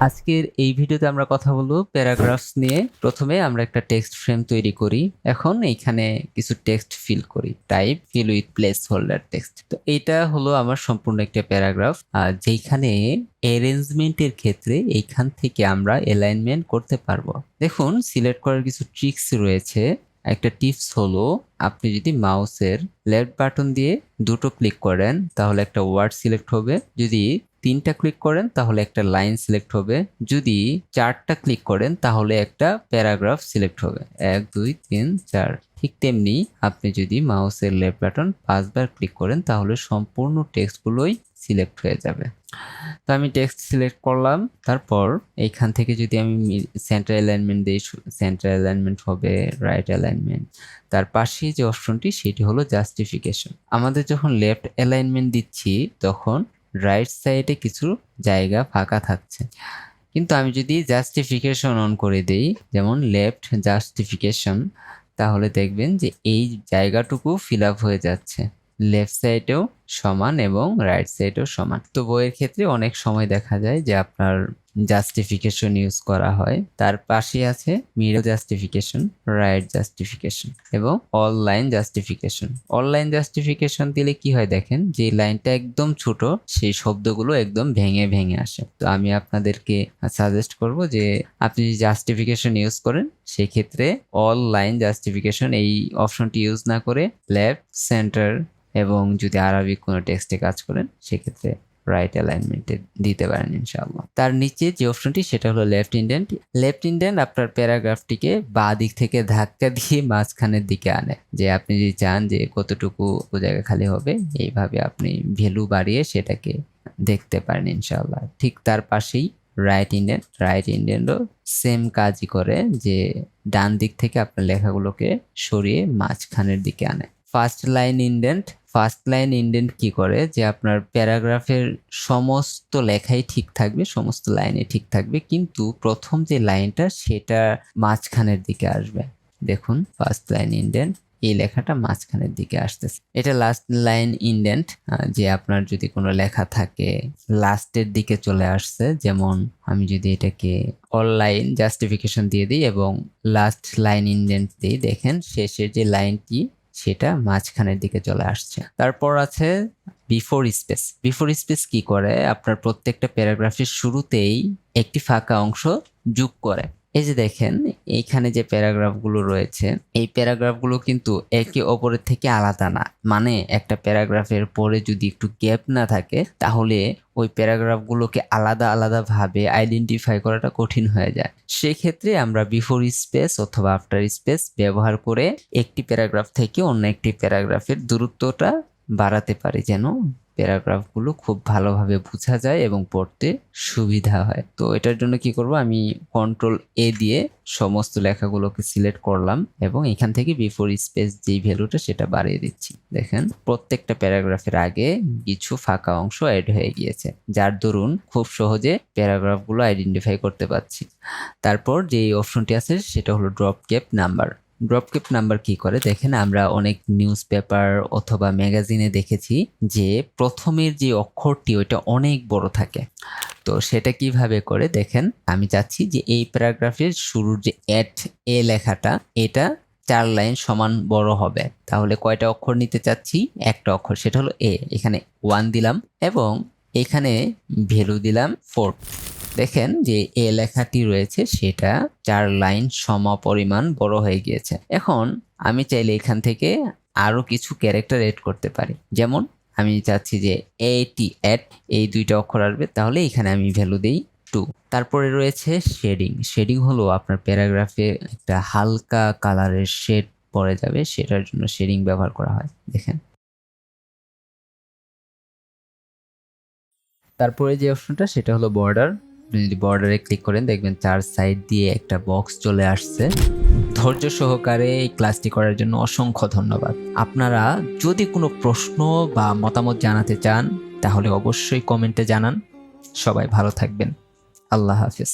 আজকের এই ভিডিওতে আমরা কথা বলব প্যারাগ্রাফস নিয়ে। প্রথমে আমরা একটা টেক্সট ফ্রেম তৈরি করি। এখন এইখানে কিছু টেক্সট ফিল করি। Type, fill with placeholder text. তো এইটা হলো আমার সম্পূর্ণ একটা প্যারাগ্রাফ। আর যেইখানে অ্যারেঞ্জমেন্টের ক্ষেত্রে এইখান থেকে আমরা অ্যালাইনমেন্ট করতে পারব। দেখুন, সিলেক্ট করার কিছু ট্রিক্স রয়েছে। একটা টিপস হলো, আপনি যদি মাউসের লেফট বাটন দিয়ে দুটো ক্লিক করেন, তাহলে একটা ওয়ার্ড সিলেক্ট হবে। যদি তিনটা ক্লিক করেন, তাহলে একটা লাইন সিলেক্ট হবে। যদি চারটা ক্লিক করেন, তাহলে একটা প্যারাগ্রাফ সিলেক্ট হবে। এক, দুই, তিন, চার। ঠিক তেমনি আপনি যদি মাউসের লেফট বাটন পাঁচবার ক্লিক করেন, তাহলে সম্পূর্ণ টেক্সটগুলোই সিলেক্ট হয়ে যাবে। তো আমি টেক্সট সিলেক্ট করলাম। তারপর এইখান থেকে যদি আমি সেন্টার অ্যালাইনমেন্ট দিই সেন্টার অ্যালাইনমেন্ট হবে রাইট অ্যালাইনমেন্ট তার পাশে যে অপশনটি সেটি হলো জাস্টিফিকেশন আমাদের যখন লেফট অ্যালাইনমেন্ট দিচ্ছি, তখন রাইট সাইডে কিছু জায়গা ফাঁকা থাকছে। কিন্তু আমি যদি জাস্টিফিকেশন অন করে দেই, যেমন লেফট জাস্টিফিকেশন তাহলে দেখবেন যে এই জায়গাটুকু ফিল আপ হয়ে যাচ্ছে। লেফট সাইডেও সমান এবং রাইট সাইডও সমান। তো বইয়ের ক্ষেত্রে অনেক সময় দেখা যায় যে আপনার জাস্টিফিকেশন ইউজ করা হয়। তার পাশে আছে মিরর জাস্টিফিকেশন রাইট জাস্টিফিকেশন এবং all line justification online justification দিলে কি হয় দেখেন, যে লাইনটা একদম ছোট, সেই শব্দগুলো একদম ভেঙে ভেঙে আসে। তো আমি আপনাদেরকে সাজেস্ট করব যে আপনি জাস্টিফিকেশন ইউজ করেন, সেক্ষেত্রে অল লাইন জাস্টিফিকেশন এই অপশনটি ইউজ না করে লেফট সেন্টার এবং যদি আরবিক কোনো টেক্সটে কাজ করেন, সেক্ষেত্রে রাইট অ্যালাইনমেন্টে দিতে পারেন ইনশাআল্লাহ। তার নিচে যে অপশনটি সেটা হলো লেফট ইন্ডেন্ট লেফট ইন্ডেন্ট আপনার প্যারাগ্রাফটিকে বা দিক থেকে ধাক্কা দিয়ে মাঝখানের দিকে আনে। যে আপনি যদি চান যে কতটুকু জায়গা খালি হবে, এইভাবে আপনি ভ্যালু বাড়িয়ে সেটাকে দেখতে পারেন ইনশাআল্লাহ। ঠিক তার পাশেই রাইট ইন্ডেন্ট রাইট ইন্ডেন্টও সেম কাজই করে, যে ডান দিক থেকে আপনার লেখাগুলোকে সরিয়ে মাঝখানের দিকে আনে। First line indent first line indent কি করে? যে আপনার প্যারাগ্রাফের সমস্ত লেখাই ঠিক থাকবে, সমস্ত লাইনে ঠিক থাকবে, কিন্তু প্রথম যে লাইনটা সেটা মাঝখানের দিকে আসবে। দেখুন ফার্স্ট লাইন ইন্ডেন্ট এই লেখাটা মাঝখানের দিকে আসতেছে। এটা লাস্ট লাইন ইন্ডেন্ট যে আপনার যদি কোনো লেখা থাকে লাস্টের দিকে চলে আসছে, যেমন আমি যদি এটাকে অনলাইন জাস্টিফিকেশন দিয়ে দিই এবং লাস্ট লাইন ইন্ডেন্ট দিই, দেখেন শেষের যে লাইনটি সেটা মাঝখানের দিকে চলে আসছে। তারপর আছে বিফোর স্পেস বিফোর স্পেস কি করে? আপনার প্রত্যেকটা প্যারাগ্রাফের শুরুতেই একটি ফাঁকা অংশ যোগ করে। এই যে দেখেন, এইখানে যে প্যারাগ্রাফগুলো রয়েছে, এই প্যারাগ্রাফগুলো কিন্তু একে অপরের থেকে আলাদা না। মানে একটা প্যারাগ্রাফের পরে যদি একটু গ্যাপ না থাকে, তাহলে ওই প্যারাগ্রাফগুলোকে আলাদা আলাদাভাবে আইডেন্টিফাই করাটা কঠিন হয়ে যায়। সেক্ষেত্রে আমরা বিফোর স্পেস অথবা আফটার স্পেস ব্যবহার করে একটি প্যারাগ্রাফ থেকে অন্য একটি প্যারাগ্রাফের দূরত্বটা বাড়াতে পারি যেন প্যারাগ্রাফগুলো খুব ভালোভাবে বোঝা যায় এবং পড়তে সুবিধা হয়। তো এটার জন্য কি করব? আমি কন্ট্রোল এ দিয়ে সমস্ত লেখাগুলোকে সিলেক্ট করলাম এবং এখান থেকে বিফোর স্পেস যেই ভ্যালুটা সেটা বাড়িয়ে দিচ্ছি। দেখেন, প্রত্যেকটা প্যারাগ্রাফের আগে কিছু ফাঁকা অংশ অ্যাড হয়ে গিয়েছে, যার দরুন খুব সহজে প্যারাগ্রাফগুলো আইডেন্টিফাই করতে পারছি। তারপর যে অপশনটি আছে সেটা হলো drop cap number drop cap number কি করে? দেখেন, আমরা অনেক নিউজ পেপার অথবা ম্যাগাজিনে দেখেছি যে প্রথমের যে অক্ষরটি, ওইটা অনেক বড় থাকে। তো সেটা কীভাবে করে? দেখেন, আমি চাচ্ছি যে এই প্যারাগ্রাফের শুরুর যে এট এ লেখাটা, এটা চার লাইন সমান বড় হবে। তাহলে কয়টা অক্ষর নিতে চাচ্ছি? একটা অক্ষর, সেটা হলো এ এখানে ওয়ান দিলাম এবং এখানে ভ্যালু দিলাম ফোর দেখেন যে এ লেখাটি রয়েছে, সেটা চার লাইন সমপরিমাণ বড় হয়ে গিয়েছে। এখন আমি চাইলে এখান থেকে আরও কিছু ক্যারেক্টার এড করতে পারি। যেমন, আমি চাচ্ছি যে এটি অ্যাট এই দুইটা অক্ষর আসবে, তাহলে এখানে আমি ভ্যালু দিই টু তারপরে রয়েছে শেডিং শেডিং হলো আপনার প্যারাগ্রাফে একটা হালকা কালারের শেড পড়ে যাবে, সেটার জন্য শেডিং ব্যবহার করা হয়। দেখেন। তারপরে যে অপশনটা সেটা হলো বর্ডার আপনি যদি বর্ডারে ক্লিক করেন, দেখবেন চার সাইড দিয়ে একটা বক্স চলে আসছে। ধৈর্য সহকারে এই ক্লাসটি করার জন্য অসংখ্য ধন্যবাদ। আপনারা যদি কোনো প্রশ্ন বা মতামত জানাতে চান, তাহলে অবশ্যই কমেন্টে জানান। সবাই ভালো থাকবেন। আল্লাহ হাফিজ।